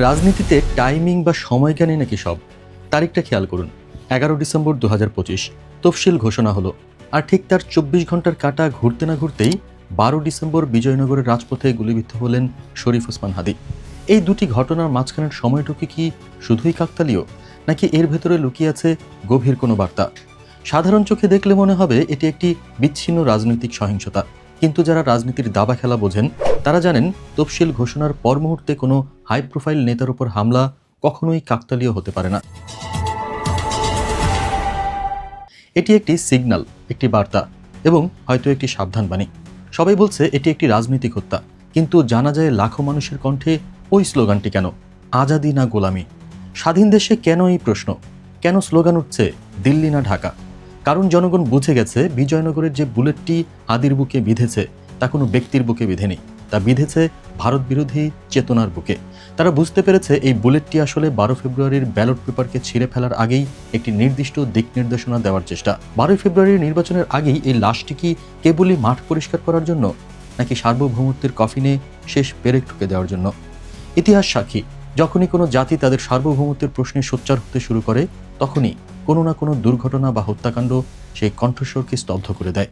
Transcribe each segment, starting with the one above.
রাজনীতিতে টাইমিং বা সময়জ্ঞানী নাকি সব? তারিখটা খেয়াল করুন, এগারো ডিসেম্বর দু হাজার পঁচিশ। তফসিল ঘোষণা হলো, আর ঠিক তার চব্বিশ ঘণ্টার কাটা ঘুরতে না ঘুরতেই বারো ডিসেম্বর বিজয়নগরের রাজপথে গুলিবিদ্ধ হলেন শরীফ ওসমান হাদি। এই দুটি ঘটনার মাঝখানের সময়টুকু কি শুধুই কাকতালীয়, নাকি এর ভেতরে লুকিয়ে আছে গভীর কোনো বার্তা? সাধারণ চোখে দেখলে মনে হবে এটি একটি বিচ্ছিন্ন রাজনৈতিক সহিংসতা, কিন্তু যারা রাজনীতির দাবা খেলা বোঝেন তারা জানেন তফসিল ঘোষণার পর মুহূর্তে কোনো হাই প্রোফাইল নেতার উপর হামলা কখনোই কাকতালীয় হতে পারে না। এটি একটি সিগন্যাল একটি বার্তা এবং হয়তো একটি সাবধানবাণী। সবাই বলছে এটি একটি রাজনৈতিক হত্যা, কিন্তু জানা যায় লাখো মানুষের কণ্ঠে ওই স্লোগানটি কেন? আজাদি না গোলামি? স্বাধীন দেশে কেন এই প্রশ্ন? কেন স্লোগান উঠছে, দিল্লি না ঢাকা? কারণ জনগণ বুঝে গেছে বিজয়নগরের যে বুলেটটি আদির বুকে বিঁধেছে, তা কোনো ব্যক্তির বুকে বিধেনি। তা বিঁধেছে ভারত বিরোধী চেতনার বুকে। তারা বুঝতে পেরেছে এই বুলেটটি আসলে বারো ফেব্রুয়ারির ব্যালট পেপারকে ছিঁড়ে ফেলার আগেই একটি নির্দিষ্ট দিক নির্দেশনা দেওয়ার চেষ্টা। বারোই ফেব্রুয়ারির নির্বাচনের আগেই এই লাশটি কি কেবলই মাঠ পরিষ্কার করার জন্য, নাকি সার্বভৌমত্বের কফিনে শেষ পেরেক ঠুকে দেওয়ার জন্য? ইতিহাস সাক্ষী, যখনই কোনো জাতি তাদের সার্বভৌমত্বের প্রশ্নে সোচ্চার হতে শুরু করে, তখনই কোনো না কোনো দুর্ঘটনা বা হত্যাকাণ্ড সেই কণ্ঠস্বরকে স্তব্ধ করে দেয়।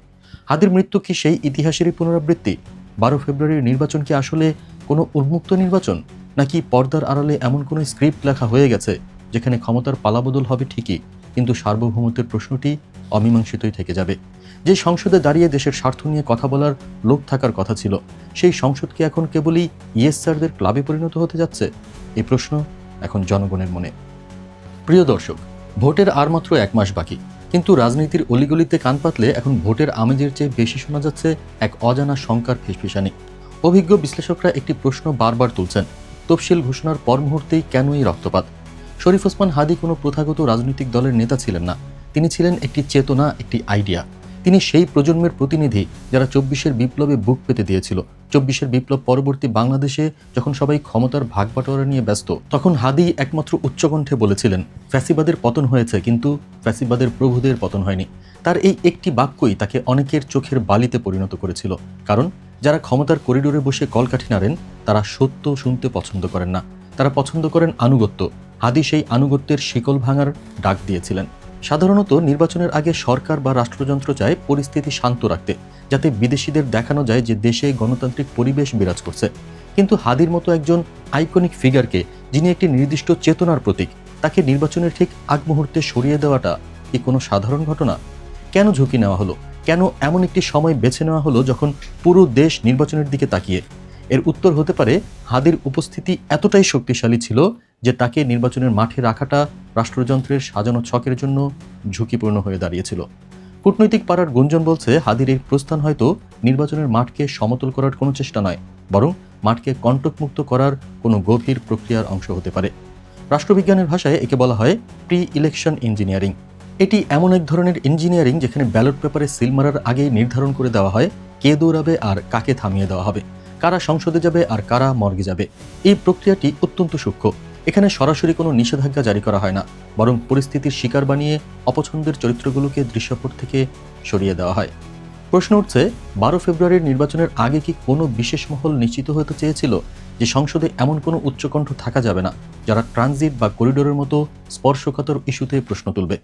হাদির মৃত্যু কি সেই ইতিহাসেরই পুনরাবৃত্তি? বারো ফেব্রুয়ারির নির্বাচন কি আসলে কোনো উন্মুক্ত নির্বাচন? নাকি পর্দার আড়ালে এমন কোনো স্ক্রিপ্ট লেখা হয়ে গেছে যেখানে ক্ষমতার পালাবদল হবে ঠিকই, কিন্তু সার্বভৌমত্বের প্রশ্নটি অমীমাংসিতই থেকে যাবে? যে সংসদে দাঁড়িয়ে দেশের স্বার্থ নিয়ে কথা বলার লোক থাকার কথা ছিল, সেই সংসদ কি এখন কেবলই ইয়েস স্যারদের ক্লাবে পরিণত হতে যাচ্ছে? এই প্রশ্ন এখন জনগণের মনে। প্রিয় দর্শক, ভোটের আর মাত্র এক মাস বাকি। কিন্তু রাজনীতির অলিগলিতে কান পাতলে এখন ভোটের আমেজের চেয়ে বেশি শোনা যাচ্ছে এক অজানা শঙ্কার ফিসফিসানি। অভিজ্ঞ বিশ্লেষকরা একটি প্রশ্ন বারবার তুলছেন, তফসিল ঘোষণার পর মুহূর্তেই কেন এই রক্তপাত? শরীফ ওসমান হাদি কোনো প্রথাগত রাজনৈতিক দলের নেতা ছিলেন না। তিনি ছিলেন একটি চেতনা, একটি আইডিয়া। তিনি সেই প্রজন্মের প্রতিনিধি যারা চব্বিশের বিপ্লবে বুক পেতে দিয়েছিল। চব্বিশের বিপ্লব পরবর্তী বাংলাদেশে যখন সবাই ক্ষমতার ভাগ বাটোয়ারা নিয়ে ব্যস্ত, তখন হাদি একমাত্র উচ্চকণ্ঠে বলেছিলেন, ফ্যাসিবাদের পতন হয়েছে, কিন্তু ফ্যাসিবাদের প্রভুদের পতন হয়নি। তার এই একটি বাক্যই তাকে অনেকের চোখের বালিতে পরিণত করেছিল। কারণ, যারা ক্ষমতার করিডোরে বসে কলকাঠি নাড়েন, তারা সত্য শুনতে পছন্দ করেন না। তারা পছন্দ করেন আনুগত্য। হাদি সেই আনুগত্যের শিকল ভাঙার ডাক দিয়েছিলেন। সাধারণত নির্বাচনের আগে সরকার বা রাষ্ট্রযন্ত্র চায় পরিস্থিতি শান্ত রাখতে, যাতে বিদেশিদের দেখানো যায় যে দেশে গণতান্ত্রিক পরিবেশ বিরাজ করছে। কিন্তু হাদির মতো একজন আইকনিক ফিগারকে, যিনি একটি নির্দিষ্ট চেতনার প্রতীক, তাকে নির্বাচনের ঠিক আগ মুহূর্তে সরিয়ে দেওয়াটা কি কোনো সাধারণ ঘটনা? কেন ঝুঁকি নেওয়া হলো? কেন এমন একটি সময় বেছে নেওয়া হলো যখন পুরো দেশ নির্বাচনের দিকে তাকিয়ে? এর উত্তর হতে পারে, হাদির উপস্থিতি এতটাই শক্তিশালী ছিল যে তাকে নির্বাচনের মাঠে রাখাটা রাষ্ট্রযন্ত্রের সাজানো ছকের জন্য ঝুঁকিপূর্ণ হয়ে দাঁড়িয়েছিল। কূটনৈতিক পাড়ার গুঞ্জন বলছে, হাদির এই প্রস্থান হয়তো নির্বাচনের মাঠকে সমতল করার কোনো চেষ্টা নয়, বরং মাঠকে কণ্টকমুক্ত করার কোনো গভীর প্রক্রিয়ার অংশ হতে পারে। রাষ্ট্রবিজ্ঞানের ভাষায় একে বলা হয় প্রি ইলেকশন ইঞ্জিনিয়ারিং। এটি এমন এক ধরনের ইঞ্জিনিয়ারিং যেখানে ব্যালট পেপারে সিল মারার আগেই নির্ধারণ করে দেওয়া হয় কে দৌড়াবে আর কাকে থামিয়ে দেওয়া হবে, কারা সংসদে যাবে আর কারা মর্গে যাবে। এই প্রক্রিয়াটি অত্যন্ত সূক্ষ্ম। এখানে সরাসরি কোনো নিষেধাজ্ঞা জারি করা হয় না, বরং পরিস্থিতির শিকার বানিয়ে অপছন্দের চরিত্রগুলোকে দৃশ্যপট থেকে সরিয়ে দেওয়া হয়। প্রশ্ন উঠছে, বারো ফেব্রুয়ারির নির্বাচনের আগে কি কোনো বিশেষ মহল নিশ্চিত হতে চেয়েছিল যে সংসদে এমন কোনো উচ্চকণ্ঠ থাকা যাবে না, যারা ট্রানজিট বা করিডোরের মতো স্পর্শকাতর ইস্যুতে প্রশ্ন তুলবে?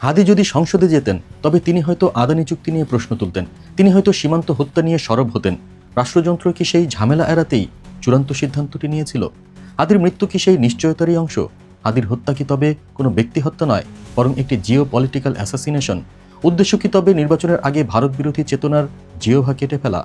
হাদি যদি সংসদে যেতেন, তবে তিনি হয়তো আদানি চুক্তি নিয়ে প্রশ্ন তুলতেন, তিনি হয়তো সীমান্ত হত্যা নিয়ে সরব হতেন। রাষ্ট্রযন্ত্র কি সেই ঝামেলা এড়াতেই চূড়ান্ত সিদ্ধান্তটি নিয়েছিল? আদির মৃত্যু কি সেই নিশ্চয়তারই অংশ? আদির হত্যা কি তবে কোনো ব্যক্তি হত্যা নয়, বরং একটি জিও পলিটিক্যাল অ্যাসাসিনেশন উদ্দেশ্য কি তবে নির্বাচনের আগে ভারত বিরোধী চেতনার জিওভা কেটে ফেলা,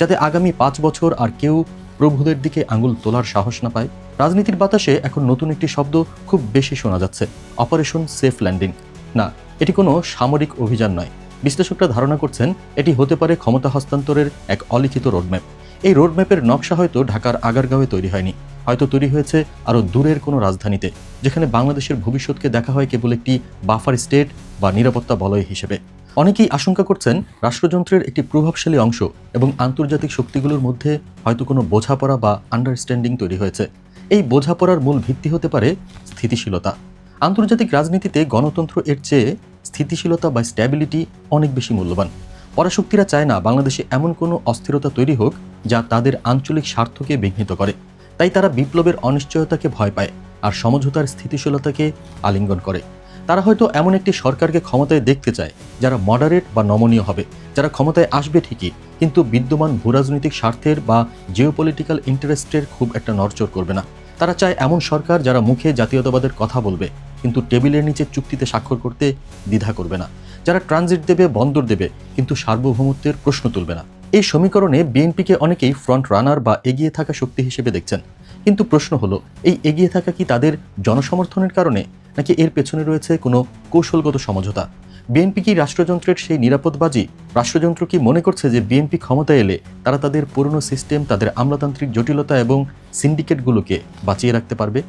যাতে আগামী পাঁচ বছর আর কেউ প্রভুদের দিকে আঙুল তোলার সাহস না পায়? রাজনীতির বাতাসে এখন নতুন একটি শব্দ খুব বেশি শোনা যাচ্ছে অপারেশন সেফ ল্যান্ডিং না, এটি কোনো সামরিক অভিযান নয়। বিশ্লেষকরা ধারণা করছেন, এটি হতে পারে ক্ষমতা হস্তান্তরের এক অলিখিত রোডম্যাপ এই রোডম্যাপের নকশা হয়তো ঢাকার আগারগাঁওয়ে তৈরি হয়নি। হয়তো তৈরি হয়েছে আরও দূরের কোনো রাজধানীতে, যেখানে বাংলাদেশের ভবিষ্যৎকে দেখা হয় কেবল একটি বাফার স্টেট বা নিরাপত্তা বলয় হিসেবে। অনেকেই আশঙ্কা করছেন রাষ্ট্রযন্ত্রের একটি প্রভাবশালী অংশ এবং আন্তর্জাতিক শক্তিগুলোর মধ্যে হয়তো কোনো বোঝাপড়া বা আন্ডারস্ট্যান্ডিং তৈরি হয়েছে। এই বোঝাপড়ার মূল ভিত্তি হতে পারে স্থিতিশীলতা। আন্তর্জাতিক রাজনীতিতে গণতন্ত্র এর চেয়ে স্থিতিশীলতা বা স্ট্যাবিলিটি অনেক বেশি মূল্যবান। পরাশক্তিরা চায় না বাংলাদেশে এমন কোনো অস্থিরতা তৈরি হোক যা তাদের আঞ্চলিক স্বার্থকে বিঘ্নিত করে। তাই তারা বিপ্লবের অনিশ্চয়তাকে ভয় পায় আর সমঝোতার স্থিতিশীলতাকে আলিঙ্গন করে। তারা হয়তো এমন একটি সরকারকে ক্ষমতায় দেখতে চায়, যারা মডারেট বা নমনীয় হবে, যারা ক্ষমতায় আসবে ঠিকই, কিন্তু বিদ্যমান ভূরাজনৈতিক স্বার্থের বা জিওপলিটিক্যাল ইন্টারেস্টের খুব একটা নড়চড় করবে না। তারা চায় এমন সরকার যারা মুখে জাতীয়তাবাদের কথা বলবে, কিন্তু টেবিলের নিচে চুক্তিতে স্বাক্ষর করতে দ্বিধা করবে না। যারা ট্রানজিট দেবে, বন্দর দেবে, কিন্তু সার্বভৌমত্বের প্রশ্ন তুলবে না। এই সমীকরণে বিএনপিকে অনেকেই ফ্রন্ট রানার বা এগিয়ে থাকা শক্তি হিসেবে দেখছেন। কিন্তু প্রশ্ন হলো, এই এগিয়ে থাকা কি তাদের জনসমর্থনের কারণে, নাকি এর পেছনে রয়েছে কোনো কৌশলগত সমঝোতা? বিএনপি কি রাষ্ট্রযন্ত্রের সেই নিরাপদবাজি? রাষ্ট্রযন্ত্র কি মনে করছে যে বিএনপি ক্ষমতায় এলে তারা তাদের পুরনো সিস্টেম, তাদের আমলাতান্ত্রিক জটিলতা এবং সিন্ডিকেটগুলোকে বাঁচিয়ে রাখতে পারবে?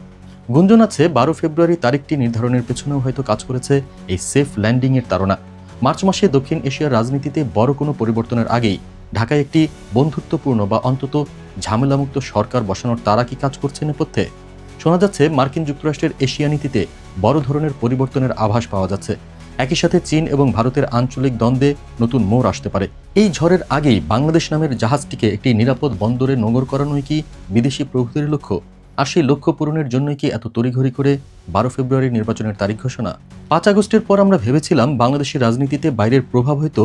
গুঞ্জন আছে, বারো ফেব্রুয়ারি তারিখটি নির্ধারণের পেছনেও হয়তো কাজ করেছে এই সেফ ল্যান্ডিংয়ের তারা মার্চ মাসে দক্ষিণ এশিয়ার রাজনীতিতে বড় কোনো পরিবর্তনের আগেই ঢাকায় একটি বন্ধুত্বপূর্ণ বা অন্তত ঝামেলামুক্ত সরকার বসানোর তারা কি কাজ করছে নেপথ্যে? শোনা যাচ্ছে, মার্কিন যুক্তরাষ্ট্রের এশিয়া নীতিতে বড় ধরনের পরিবর্তনের আভাস পাওয়া যাচ্ছে। একই সাথে চীন এবং ভারতের আঞ্চলিক দ্বন্দ্বে নতুন মোড় আসতে পারে। এই ঝড়ের আগেই বাংলাদেশ নামের জাহাজটিকে একটি নিরাপদ বন্দরে নোঙর করানোই কি বিদেশি প্রভৃতির লক্ষ্য? আর সেই লক্ষ্য পূরণের জন্যই কি এত তড়িঘড়ি করে বারো ফেব্রুয়ারি নির্বাচনের তারিখ ঘোষণা? পাঁচ আগস্টের পর আমরা ভেবেছিলাম বাংলাদেশের রাজনীতিতে বাইরের প্রভাব হয়তো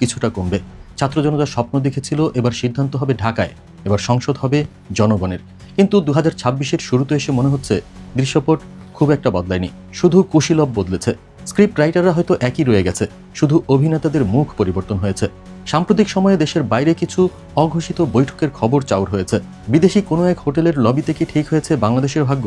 কিছুটা কমবে। ছাত্র জনতা স্বপ্ন দেখেছিল, এবার সিদ্ধান্ত হবে ঢাকায়, এবার সংসদ হবে জনগণের। কিন্তু দু হাজার ছাব্বিশের শুরুতে এসে মনে হচ্ছে দৃশ্যপট খুব একটা বদলায়নি, শুধু কুশীলভ বদলেছে। স্ক্রিপ্ট রাইটাররা হয়তো একই রয়ে গেছে, শুধু অভিনেতাদের মুখ পরিবর্তন হয়েছে। সাম্প্রতিক সময়ে দেশের বাইরে কিছু অঘোষিত বৈঠকের খবর চাউর হয়েছে। বিদেশি কোনো এক হোটেলের লবিতে কি ঠিক হয়েছে বাংলাদেশের ভাগ্য?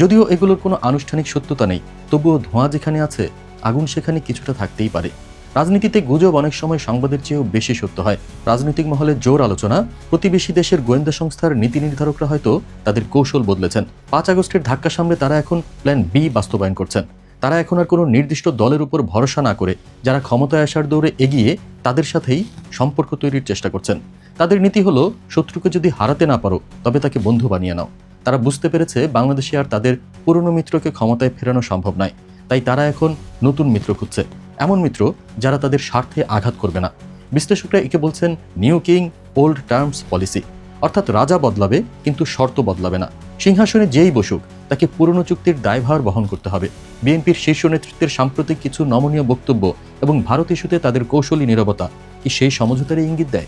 যদিও এগুলোর কোনো আনুষ্ঠানিক সত্যতা নেই, তবুও ধোঁয়া যেখানে আছে, আগুন সেখানে কিছুটা থাকতেই পারে। রাজনীতিতে গুজব অনেক সময় সংবাদের চেয়েও বেশি সত্য হয়। রাজনৈতিক মহলে জোর আলোচনা, প্রতিবেশী দেশের গোয়েন্দা সংস্থার নীতি নির্ধারকরা হয়তো তাদের কৌশল বদলেছেন। পাঁচ আগস্টের ধাক্কা সামলে তারা এখন প্ল্যান বি বাস্তবায়ন করছেন। তারা এখন আর কোনো নির্দিষ্ট দলের উপর ভরসা না করে, যারা ক্ষমতায় আসার দৌড়ে এগিয়ে তাদের সাথেই সম্পর্ক তৈরির চেষ্টা করছেন। তাদের নীতি হলো, শত্রুকে যদি হারাতে না পারো, তবে তাকে বন্ধু বানিয়ে নাও। তারা বুঝতে পেরেছে, বাংলাদেশে আর তাদের পুরনো মিত্রকে ক্ষমতায় ফেরানো সম্ভব নয়। তাই তারা এখন নতুন মিত্র খুঁজছে। এমন মিত্র যারা তাদের স্বার্থে আঘাত করবে না। বিশ্লেষকরা একে বলছেন new king old terms policy. অর্থাৎ রাজা বদলাবে, কিন্তু শর্ত বদলাবে না। সিংহাসনে যেই বসুক, তাকে পুরনো চুক্তির দায়ভার বহন করতে হবে। বিএনপির শীর্ষ নেতৃত্বের সাম্প্রতিক কিছু নমনীয় বক্তব্য এবং ভারত ইস্যুতে তাদের কৌশলী নিরবতা, কি সেই সমঝোতারই ইঙ্গিত দেয়?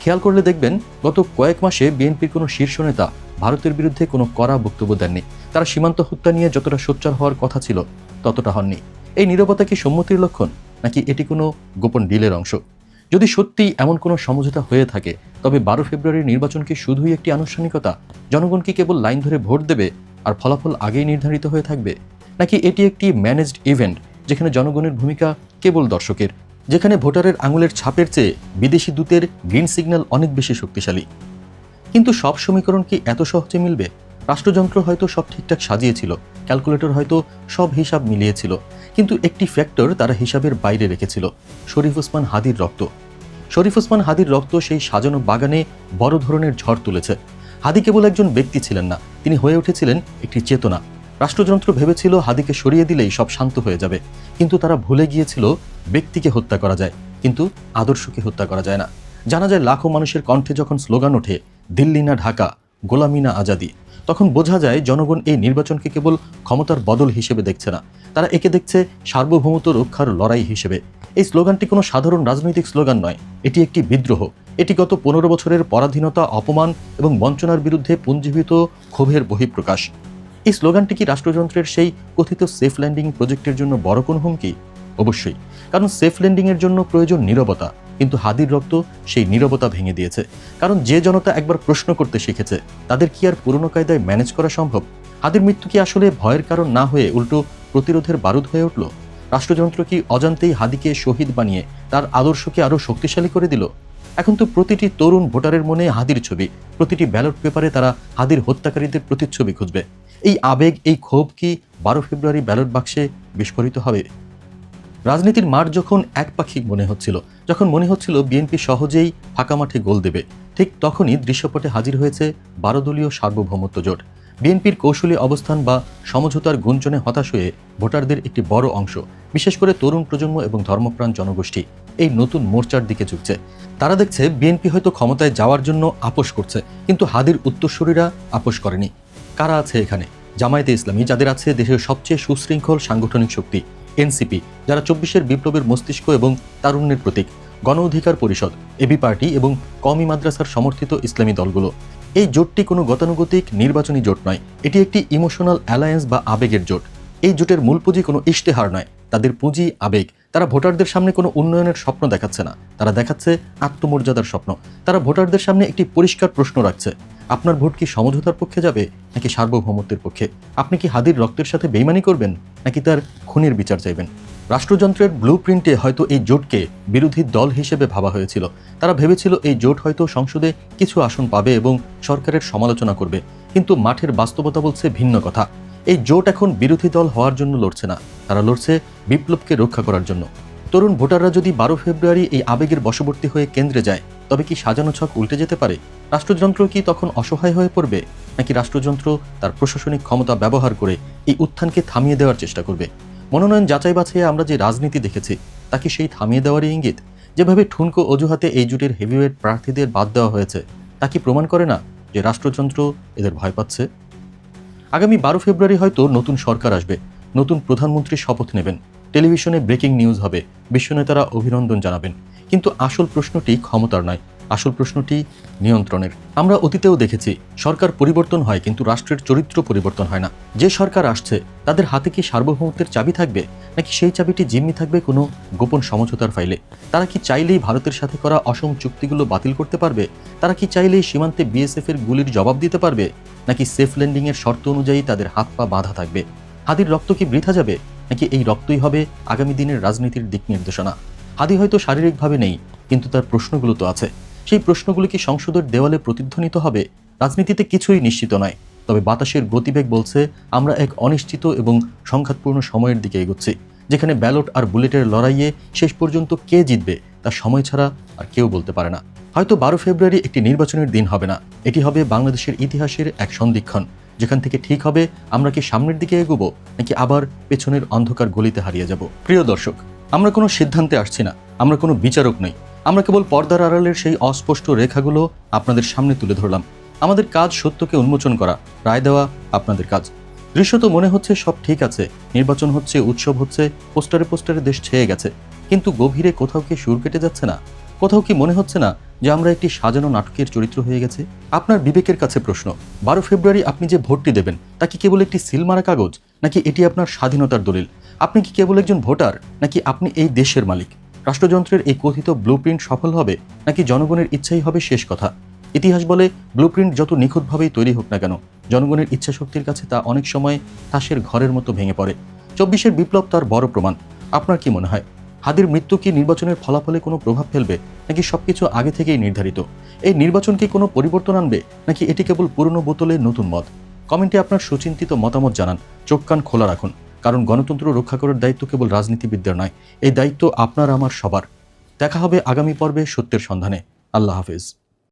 খেয়াল করলে দেখবেন, গত কয়েক মাসে বিএনপির কোনো শীর্ষ নেতা ভারতের বিরুদ্ধে কোনো কড়া বক্তব্য দেননি। তারা সীমান্ত হত্যা নিয়ে যতটা সোচ্চার হওয়ার কথা ছিল, ততটা হননি। এই নিরবতা কি সম্মতির লক্ষণ? নাকি এটি কোনো গোপন ডিলের অংশ? যদি সত্যিই এমন কোনো সমঝোতা হয়ে থাকে, তবে বারো ফেব্রুয়ারির নির্বাচন কি শুধুই একটি আনুষ্ঠানিকতা? জনগণ কি কেবল লাইন ধরে ভোট দেবে আর ফলাফল আগেই নির্ধারিত হয়ে থাকবে? নাকি এটি একটি ম্যানেজড ইভেন্ট, যেখানে জনগণের ভূমিকা কেবল দর্শকের? যেখানে ভোটারের আঙুলের ছাপের চেয়ে বিদেশি দূতের গ্রিন সিগন্যাল অনেক বেশি শক্তিশালী। কিন্তু সব সমীকরণ কি এত সহজে মিলবে? রাষ্ট্রযন্ত্র হয়তো সব ঠিকঠাক সাজিয়েছিল, ক্যালকুলেটর হয়তো সব হিসাব মিলিয়েছিল, কিন্তু একটি ফ্যাক্টর তারা হিসাবের বাইরে রেখেছিল, শরীফ ওসমান হাদির রক্ত। শরীফ ওসমান হাদির রক্ত সেই সাজানো বাগানে বড় ধরনের ঝড় তুলেছে। হাদি কেবল একজন ব্যক্তি ছিলেন না, তিনি হয়ে উঠেছিলেন একটি চেতনা। রাষ্ট্রযন্ত্র ভেবেছিল হাদিকে সরিয়ে দিলেই সব শান্ত হয়ে যাবে, কিন্তু তারা ভুলে গিয়েছিল ব্যক্তিকে হত্যা করা যায়, কিন্তু আদর্শকে হত্যা করা যায় না। জানা যায় লাখো মানুষের কণ্ঠে যখন স্লোগান ওঠে, দিল্লি না ঢাকা, গোলামি না আজাদি। তখন বোঝা যায় জনগণ এই নির্বাচনকে কেবল ক্ষমতার বদল হিসেবে দেখছে না। তারা একে দেখছে সার্বভৌমত্ব রক্ষার লড়াই হিসেবে। এই স্লোগানটি কোনো সাধারণ রাজনৈতিক স্লোগান নয়। এটি একটি বিদ্রোহ। এটি গত পনেরো বছরের পরাধীনতা, অপমান এবং বঞ্চনার বিরুদ্ধে পুঞ্জীভূত ক্ষোভের বহিঃপ্রকাশ। এই স্লোগানটি কি রাষ্ট্রযন্ত্রের সেই কথিত সেফ ল্যান্ডিং প্রজেক্টের জন্য বড় কোনো হুমকি? অবশ্যই। কারণ সেফ ল্যান্ডিংয়ের জন্য প্রয়োজন নীরবতা। কিন্তু হাদির রক্ত সেই নীরবতা ভেঙে দিয়েছে। কারণ যে জনতা একবার প্রশ্ন করতে শিখেছে, তাদের কি আর পুরনো কায়দায় ম্যানেজ করা সম্ভব? হাদির মৃত্যু কি আসলে ভয়ের কারণ না হয়ে উল্টো প্রতিরোধের বারুদ হয়ে উঠল? রাষ্ট্রযন্ত্র কি অজান্তেই হাদিকে শহীদ বানিয়ে তার আদর্শকে আরও শক্তিশালী করে দিল? এখন তো প্রতিটি তরুণ ভোটারের মনে হাদির ছবি, প্রতিটি ব্যালট পেপারে তারা হাদির হত্যাকারীদের প্রতিচ্ছবি খুঁজবে। এই আবেগ, এই ক্ষোভ কি বারো ফেব্রুয়ারি ব্যালট বাক্সে বিস্ফোরিত হবে? রাজনীতির মাঠ যখন একপাক্ষিক মনে হচ্ছিল, যখন মনে হচ্ছিল বিএনপি সহজেই ফাঁকা মাঠে গোল দেবে, ঠিক তখনই দৃশ্যপটে হাজির হয়েছে বারো দলীয় সার্বভৌমত্ব জোট। বিএনপির কৌশলী অবস্থান বা সমঝোতার গুঞ্জনে হতাশ হয়ে ভোটারদের একটি বড় অংশ, বিশেষ করে তরুণ প্রজন্ম এবং ধর্মপ্রাণ জনগোষ্ঠী, এই নতুন মোর্চার দিকে ঝুঁকছে। তারা দেখছে বিএনপি হয়তো ক্ষমতায় যাওয়ার জন্য আপোষ করছে, কিন্তু হাদির উত্তরসূরিরা আপোষ করেনি। কারা আছে এখানে? জামায়াতে ইসলামী, যাদের আছে দেশের সবচেয়ে সুশৃঙ্খল সাংগঠনিক শক্তি। এনসিপি, যারা চব্বিশের বিপ্লবের মস্তিষ্ক এবং তারুণ্যের প্রতীক। গণ অধিকার পরিষদ, এবি পার্টি এবং কমি মাদ্রাসার সমর্থিত ইসলামী দলগুলো। এই জোটটি কোনো গতানুগতিক নির্বাচনী জোট নয়। এটি একটি ইমোশনাল অ্যালায়েন্স বা আবেগের জোট। এই জোটের মূল পুঁজি কোনো ইশতেহার নয়। তাদের পুঁজি আবেগ তারা ভোটারদের সামনে কোনো উন্নয়নের স্বপ্ন দেখাচ্ছে না। তারা দেখাচ্ছে আত্মমর্যাদার স্বপ্ন। তারা ভোটারদের সামনে একটি পরিষ্কার প্রশ্ন রাখছে। আপনার ভোট কি সমঝোতার পক্ষে যাবে, নাকি সার্বভৌমত্বের পক্ষে? আপনি কি হাদির রক্তের সাথে বেইমানি করবেন, নাকি তার খুনের বিচার চাইবেন? রাষ্ট্রযন্ত্রের ব্লু প্রিন্টে হয়তো এই জোটকে বিরোধী দল হিসেবে ভাবা হয়েছিল। তারা ভেবেছিল এই জোট হয়তো সংসদে কিছু আসন পাবে এবং সরকারের সমালোচনা করবে। কিন্তু মাঠের বাস্তবতা বলছে ভিন্ন কথা। এই জোট এখন বিরোধী দল হওয়ার জন্য লড়ছে না। তারা লড়ছে বিপ্লবকে রক্ষা করার জন্য। তরুণ ভোটাররা যদি বারো ফেব্রুয়ারি এই আবেগের বশবর্তী হয়ে কেন্দ্রে যায়, তবে কি সাজানো ছক উল্টে যেতে পারে? রাষ্ট্রযন্ত্র কি তখন অসহায় হয়ে পড়বে? নাকি রাষ্ট্রযন্ত্র তার প্রশাসনিক ক্ষমতা ব্যবহার করে এই উত্থানকে থামিয়ে দেওয়ার চেষ্টা করবে? মনোনয়ন যাচাই বাছাইয়ে আমরা যে রাজনীতি দেখেছি, তা কি সেই থামিয়ে দেওয়ারই ইঙ্গিত? যেভাবে ঠুনকো অজুহাতে এই জুটের হেভিওয়েট প্রার্থীদের বাদ দেওয়া হয়েছে, তা কি প্রমাণ করে না যে রাষ্ট্রযন্ত্র এদের ভয় পাচ্ছে? আগামী বারো ফেব্রুয়ারি হয়তো নতুন সরকার আসবে। নতুন প্রধানমন্ত্রী শপথ নেবেন। টেলিভিশনে ব্রেকিং নিউজ হবে। বিশ্বনেতারা অভিনন্দন জানাবেন। কিন্তু আসল প্রশ্নটি ক্ষমতার নয়। আসল প্রশ্নটি নিয়ন্ত্রণের। আমরা অতীতেও দেখেছি, সরকার পরিবর্তন হয় কিন্তু রাষ্ট্রের চরিত্র পরিবর্তন হয় না। যে সরকার আসছে, তাদের হাতে কি সার্বভৌমত্বের চাবি থাকবে, নাকি সেই চাবিটি জিম্মি থাকবে কোনো গোপন সমঝোতার ফাইলে? তারা কি চাইলেই ভারতের সাথে করা অসম চুক্তিগুলো বাতিল করতে পারবে? তারা কি চাইলেই সীমান্তে বিএসএফ এর গুলির জবাব দিতে পারবে? নাকি সেফ ল্যান্ডিং এর শর্ত অনুযায়ী তাদের হাত পা বাঁধা থাকবে? হাদির রক্ত কি বৃথা যাবে, নাকি এই রক্তই হবে আগামী দিনের রাজনীতির দিক নির্দেশনা? হাদি হয়তো শারীরিকভাবে নেই, কিন্তু তার প্রশ্নগুলো তো আছে। সেই প্রশ্নগুলি কি সংসদের দেওয়ালে প্রতিধ্বনিত হবে? রাজনীতিতে কিছুই নিশ্চিত নয়। তবে বাতাসের গতিবেগ বলছে, আমরা এক অনিশ্চিত এবং সংঘাতপূর্ণ সময়ের দিকে এগোচ্ছি, যেখানে ব্যালট আর বুলেটের লড়াইয়ে শেষ পর্যন্ত কে জিতবে তা সময় ছাড়া আর কেউ বলতে পারে না। হয়তো বারো ফেব্রুয়ারি একটি নির্বাচনের দিন হবে না। এটি হবে বাংলাদেশের ইতিহাসের এক সন্ধিক্ষণ। যেখান থেকে ঠিক হবে, আমরা কি সামনের দিকে এগোবো, নাকি আবার পেছনের অন্ধকার গলিতে হারিয়ে যাব? প্রিয় দর্শক, আমরা কোনো সিদ্ধান্তে আসছি না। আমরা কোনো বিচারক নই। আমরা কেবল পর্দার আড়ালের সেই অস্পষ্ট রেখাগুলো আপনাদের সামনে তুলে ধরলাম। আমাদের কাজ সত্যকে উন্মোচন করা, রায় দেওয়া আপনাদের কাজ। দৃশ্যত মনে হচ্ছে সব ঠিক আছে, নির্বাচন হচ্ছে, উৎসব হচ্ছে, পোস্টারে পোস্টারে দেশ ছেয়ে গেছে। কিন্তু গভীরে কোথাও কি সুর কেটে যাচ্ছে না? কোথাও কি মনে হচ্ছে না যে আমরা একটি সাজানো নাটকের চরিত্র হয়ে গেছে? আপনার বিবেকের কাছে প্রশ্ন, বারো ফেব্রুয়ারি আপনি যে ভোটটি দেবেন, তা কি কেবল একটি সিলমারা কাগজ, নাকি এটি আপনার স্বাধীনতার দলিল? আপনি কি কেবল একজন ভোটার, নাকি আপনি এই দেশের মালিক? রাষ্ট্রযন্ত্রের এই কথিত ব্লুপ্রিন্ট সফল হবে নাকি জনগণের ইচ্ছাই হবে শেষ কথা? ইতিহাস বলে ব্লুপ্রিন্ট যত নিখুঁতভাবেই তৈরি হোক না কেন, জনগণের ইচ্ছা শক্তির কাছে তা অনেক সময় তাসের ঘরের মতো ভেঙে পড়ে। চব্বিশের বিপ্লব তার বড় প্রমাণ। আপনার কি মনে হয়, হাদির মৃত্যু কি নির্বাচনের ফলাফলে কোনো প্রভাব ফেলবে, নাকি সবকিছু আগে থেকেই নির্ধারিত? এই নির্বাচন কি কোনো পরিবর্তন আনবে, নাকি এটি কেবল পুরনো বোতলে নতুন মত? কমেন্টে আপনার সুচিন্তিত মতামত জানান। চোখ কান খোলা রাখুন। কারণ গণতন্ত্র রক্ষা করার দায়িত্ব কেবল রাজনীতিবিদদের নয়, এই দায়িত্ব আপনার আমার সবার। দেখা হবে আগামী পর্বে সত্যের সন্ধানে। আল্লাহ হাফিজ।